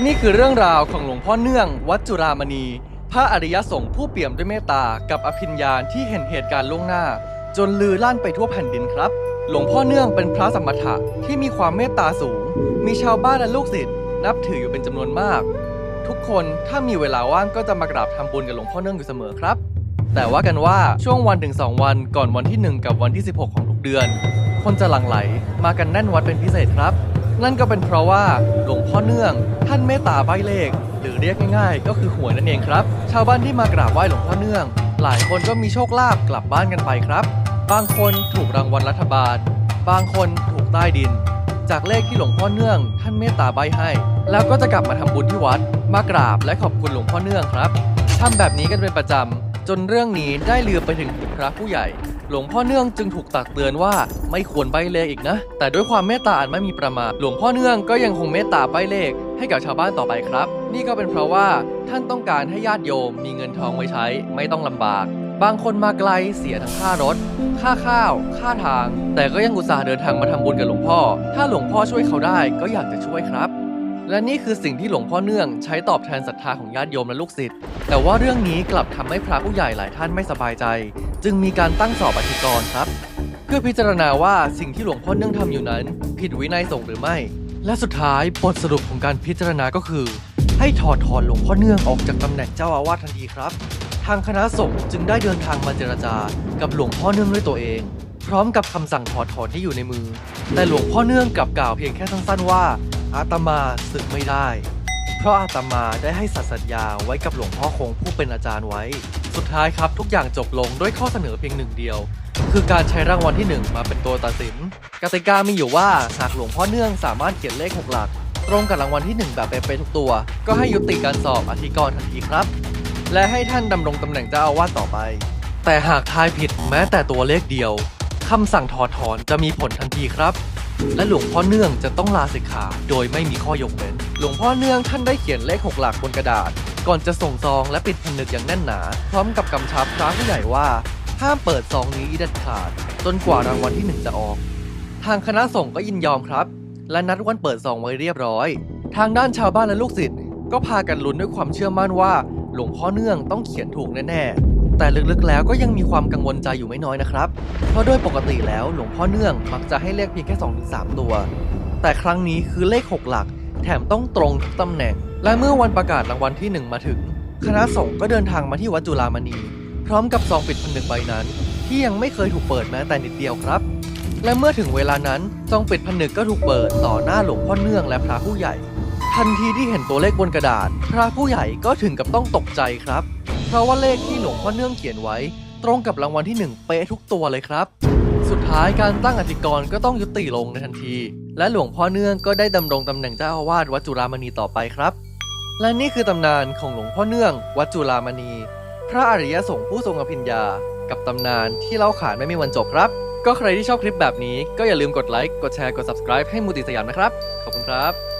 นี่คือเรื่องราวของหลวงพ่อเนื่อง วัดจุรามณี พระอริยสงฆ์ผู้เปี่ยมด้วยเมตตา กับอภิญญาณที่เห็นเหตุการณ์ล่วงหน้า จนลือลั่นไปทั่วแผ่นดินครับ หลวงพ่อเนื่องเป็นพระสมถะที่มีความเมตตาสูง มีชาวบ้านและลูกศิษย์นับถืออยู่เป็นจำนวนมาก ทุกคนถ้ามีเวลาว่างก็จะมากราบทำบุญกับหลวงพ่อเนื่องอยู่เสมอครับ แต่ว่ากันว่าช่วงวันถึง2วันก่อนวันที่ 1 กับวันที่ 16 ของทุกเดือน คนจะหลั่งไหลมากันแน่นวัดเป็นพิเศษครับ นั่นก็เป็นเพราะว่าหลวงพ่อเนื่องท่านเมตตาใบเลข หรือเรียกง่ายๆ ก็คือหวยนั่นเองครับ ชาวบ้านที่มากราบไหว้หลวงพ่อเนื่อง หลายคนก็มีโชคลาภกลับบ้านกันไปครับ บางคนถูกรางวัลรัฐบาล บางคนถูกใต้ดิน จากเลขที่หลวงพ่อเนื่อง ท่านเมตตาใบให้ แล้วก็จะกลับมาทำบุญที่วัด มากราบและขอบคุณหลวงพ่อเนื่องครับทำแบบนี้กันเป็นประจำจนเรื่องนี้ได้ลือไปถึงพระผู้ใหญ่ หลวงพ่อเนื่องจึงถูกตักเตือนว่าไม่ควรใบเลขอีกนะ แต่ด้วยความเมตตาอันไม่มีประมาณหลวงพ่อเนื่องก็ยังคงเมตตาใบเลขให้กับชาวบ้านต่อไปครับ นี่ก็เป็นเพราะว่าท่านต้องการให้ญาติโยมมีเงินทองไว้ใช้ ไม่ต้องลำบาก บางคนมาไกลเสียทั้งค่ารถ ค่าข้าว ค่าทาง แต่ก็ยังอุตส่าห์เดินทางมาทำบุญกับหลวงพ่อ ถ้าหลวงพ่อช่วยเขาได้ก็อยากจะช่วยครับ และนี่คือสิ่งที่หลวงพ่อเนื่องใช้ตอบแทนศรัทธาของญาติโยมและลูกศิษย์ แต่ว่าเรื่องนี้กลับทำให้พระผู้ใหญ่หลายท่านไม่สบายใจ จึงมีการตั้งสอบอธิกรณ์ครับ เพื่อพิจารณาว่าสิ่งที่หลวงพ่อเนื่องทำอยู่นั้น ผิดวินัยสงฆ์หรือไม่ และสุดท้ายบทสรุปของการพิจารณาก็คือ ให้ถอดถอนหลวงพ่อเนื่องออกจากตำแหน่งเจ้าอาวาสทันทีครับ ทางคณะสงฆ์จึงได้เดินทางมาเจรจา กับหลวงพ่อเนื่องด้วยตัวเอง พร้อมกับคำสั่งถอดถอนที่อยู่ในมือ แต่หลวงพ่อเนื่องกลับกล่าวเพียงแค่สั้นๆว่า อาตมาศึกไม่ได้ เพราะอาตมาได้ให้สัตย์สัญญาไว้กับหลวงพ่อคงผู้เป็นอาจารย์ไว้ สุดท้ายครับทุกอย่างจบลงด้วยข้อเสนอเพียงหนึ่งเดียว คือการใช้รางวัลที่ 1 มาเป็นตัวตัดสิน กติกามีอยู่ว่าหากหลวงพ่อเนื่องสามารถเขียนเลข6หลัก ตรงกับรางวัลที่ 1 แบบเป๊ะๆทุกตัว ก็ให้ยุติการสอบอธิกรณ์ทันทีครับ และให้ท่านดำรงตำแหน่งเจ้าอาวาสต่อไป แต่หากทายผิดแม้แต่ตัวเลขเดียวคำสั่งถอดถอนจะมีผลทันทีครับ และหลวงพ่อเนื่องจะต้องลาสิกขาโดยไม่มีข้อยกเว้น หลวงพ่อเนื่องท่านได้เขียนเลขหกหลักบนกระดาษ ก่อนจะส่งซองและปิดผนึกอย่างแน่นหนา พร้อมกับกำชับพระผู้ใหญ่ว่าห้ามเปิดซองนี้เด็ดขาด จนกว่ารางวัลที่หนึ่งจะออก ทางคณะสงฆ์ก็ยินยอมครับ และนัดวันเปิดซองไว้เรียบร้อย ทางด้านชาวบ้านและลูกศิษย์ก็พากันลุ้นด้วยความเชื่อมั่นว่า หลวงพ่อเนื่องต้องเขียนถูกแน่ๆ แต่ลึกๆแล้วก็ยังมีความกังวลใจอยู่ไม่น้อยนะครับ เพราะโดยปกติแล้วหลวงพ่อเนื่องมักจะให้เลขเพียงแค่2-3 ตัว แต่ครั้งนี้คือเลข 6 หลัก แถมต้องตรงทุกตำแหน่ง และเมื่อวันประกาศรางวัลที่ 1 มาถึง คณะสงฆ์ก็เดินทางมาที่วัดจุฬามณี พร้อมกับซองปิดผนึกใบนั้น ที่ยังไม่เคยถูกเปิดแม้แต่นิดเดียวครับ และเมื่อถึงเวลานั้นซองปิดผนึกก็ถูกเปิดต่อหน้าหลวงพ่อเนื่องและพระผู้ใหญ่ทันทีที่เห็นตัวเลขบนกระดาษ พระผู้ใหญ่ก็ถึงกับต้องตกใจครับ เพราะว่าเลขที่หลวงพ่อเนื่องเขียนไว้ ตรงกับรางวัลที่หนึ่งเป๊ะทุกตัวเลยครับ สุดท้ายการตั้งอธิกรณ์ก็ต้องยุติลงในทันที และหลวงพ่อเนื่องก็ได้ดำรงตำแหน่งเจ้าอาวาสวัดจุฬามณีต่อไปครับ และนี่คือตำนานของหลวงพ่อเนื่องวัดจุฬามณี พระอริยสงฆ์ผู้ทรงอภิญญา กับตำนานที่เล่าขานไม่มีวันจบครับ ก็ใครที่ชอบคลิปแบบนี้ก็อย่าลืมกดไลค์กดแชร์กด subscribe ให้มูติสยามนะครับขอบคุณครับ